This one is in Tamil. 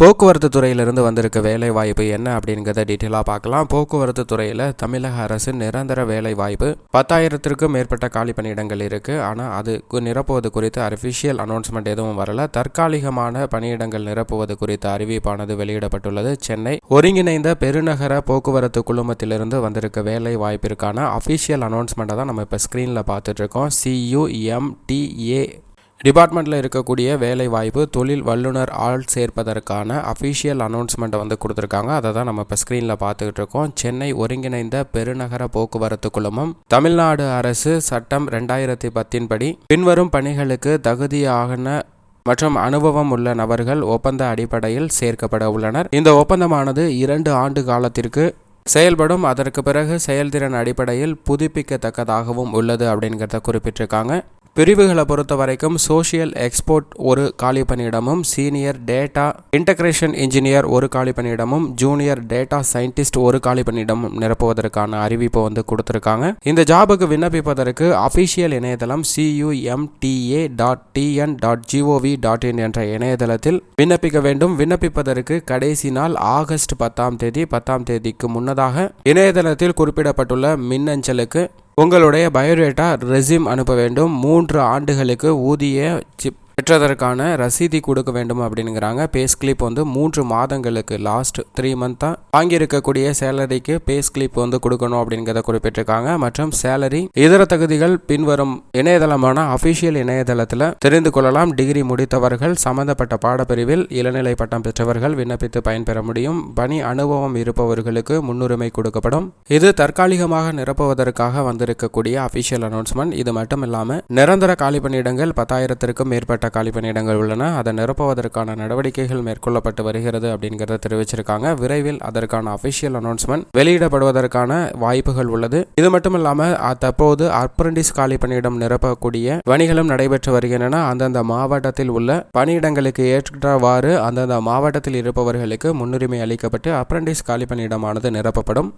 போக்குவரத்து துறையிலிருந்து வந்திருக்க வேலை வாய்ப்பு என்ன அப்படிங்கிறத டீட்டெயிலாக பார்க்கலாம். போக்குவரத்து துறையில் தமிழக அரசு நிரந்தர வேலை வாய்ப்பு பத்தாயிரத்திற்கும் மேற்பட்ட காலி பணியிடங்கள் இருக்கு. ஆனால் அது நிரப்புவது குறித்து அஃபிஷியல் அனௌன்ஸ்மெண்ட் எதுவும் வரல. தற்காலிகமான பணியிடங்கள் நிரப்புவது குறித்த அறிவிப்பானது வெளியிடப்பட்டுள்ளது. சென்னை ஒருங்கிணைந்த பெருநகர போக்குவரத்து குழுமத்திலிருந்து வந்திருக்க வேலை வாய்ப்பிற்கான அஃபிஷியல் அனௌன்ஸ்மெண்ட்டை தான் நம்ம இப்போ ஸ்க்ரீனில் பார்த்துட்டு இருக்கோம். சியுஎம்டிஏ டிபார்ட்மெண்ட்டில் இருக்கக்கூடிய வேலை வாய்ப்பு தொழில் வல்லுநர் ஆள் சேர்ப்பதற்கான அஃபிஷியல் அனௌன்ஸ்மெண்ட்டை வந்து கொடுத்துருக்காங்க. அதை தான் நம்ம இப்போ ஸ்க்ரீனில் பார்த்துக்கிட்டு இருக்கோம். சென்னை ஒருங்கிணைந்த பெருநகர போக்குவரத்து குழுமம் தமிழ்நாடு அரசு சட்டம் ரெண்டாயிரத்தி பத்தின் படி பின்வரும் பணிகளுக்கு தகுதியான மற்றும் அனுபவம் உள்ள நபர்கள் ஒப்பந்த அடிப்படையில் சேர்க்கப்பட உள்ளனர். இந்த ஒப்பந்தமானது இரண்டு ஆண்டு காலத்திற்கு செயல்படும். அதற்கு பிறகு செயல்திறன் அடிப்படையில் புதுப்பிக்கத்தக்கதாகவும் உள்ளது அப்படிங்கிறத குறிப்பிட்டிருக்காங்க. பிரிவுகளை பொறுத்த வரைக்கும் சோஷியல் எக்ஸ்போர்ட் ஒரு காலி பணியிடமும் சீனியர் டேட்டா இன்டகிரேஷன் இன்ஜினியர் ஒரு காலி பணியிடமும் ஜூனியர் டேட்டா சயின்டிஸ்ட் ஒரு காலி பணியிடமும் நிரப்புவதற்கான அறிவிப்பை வந்து கொடுத்துருக்காங்க. இந்த ஜாபுக்கு விண்ணப்பிப்பதற்கு அஃபிஷியல் இணையதளம் CUMTA dot TN dot GOV dot in என்ற இணையதளத்தில் விண்ணப்பிக்க வேண்டும். விண்ணப்பிப்பதற்கு கடைசி நாள் ஆகஸ்ட் பத்தாம் தேதி பத்தாம் தேதிக்கு முன்னதாக இணையதளத்தில் குறிப்பிடப்பட்டுள்ள மின்னஞ்சலுக்கு உங்களுடைய பயோடேட்டா ரெஸ்யூம் அனுப்ப வேண்டும். மூன்று ஆண்டுகளுக்கு ஊதிய சிப் பெற்றதற்கான ரசீதி கொடுக்க வேண்டும் அப்படிங்கிறாங்க பே ஸ்லிப் வந்து மூன்று மாதங்களுக்கு லாஸ்ட் த்ரீ மந்த்தாக வாங்கியிருக்கக்கூடிய சேலரிக்கு பே ஸ்லிப் வந்து கொடுக்கணும் அப்படிங்கிறத குறிப்பிட்டிருக்காங்க. மற்றும் சேலரி இதர தகுதிகள் பின்வரும் இணையதளமான அஃபிஷியல் இணையதளத்தில் தெரிந்து கொள்ளலாம். டிகிரி முடித்தவர்கள் சம்பந்தப்பட்ட பாடப்பிரிவில் இளநிலை பட்டம் பெற்றவர்கள் விண்ணப்பித்து பயன்பெற முடியும். பணி அனுபவம் இருப்பவர்களுக்கு முன்னுரிமை கொடுக்கப்படும். இது தற்காலிகமாக நிரப்புவதற்காக வந்திருக்கக்கூடிய அஃபிஷியல் அனௌன்ஸ்மெண்ட் இது மட்டும் இல்லாமல் நிரந்தர காலிப்பணியிடங்கள் பத்தாயிரத்திற்கும் மேற்பட்ட காலி பணியிடங்கள் உள்ளன. அதை நிரப்புவதற்கான நடவடிக்கைகள் மேற்கொள்ளப்பட்டு வருகிறது அப்படிங்கிறத தெரிவிச்சிருக்காங்க. விரைவில் அதை அதற்கான அபிஷியல் அனௌன்ஸ்மெண்ட் வெளியிடப்படுவதற்கான வாய்ப்புகள் உள்ளது. இது மட்டும் இல்லாமல் தற்போது அப்ரண்டிஸ் காலி பணியிடம் நிரப்பக்கூடிய பணிகளும் நடைபெற்று வருகின்றன. அந்தந்த மாவட்டத்தில் உள்ள பணியிடங்களுக்கு ஏற்றவாறு அந்தந்த மாவட்டத்தில் இருப்பவர்களுக்கு முன்னுரிமை அளிக்கப்பட்டு அப்ரண்டிஸ் காலி பணியிடமானது நிரப்பப்படும்.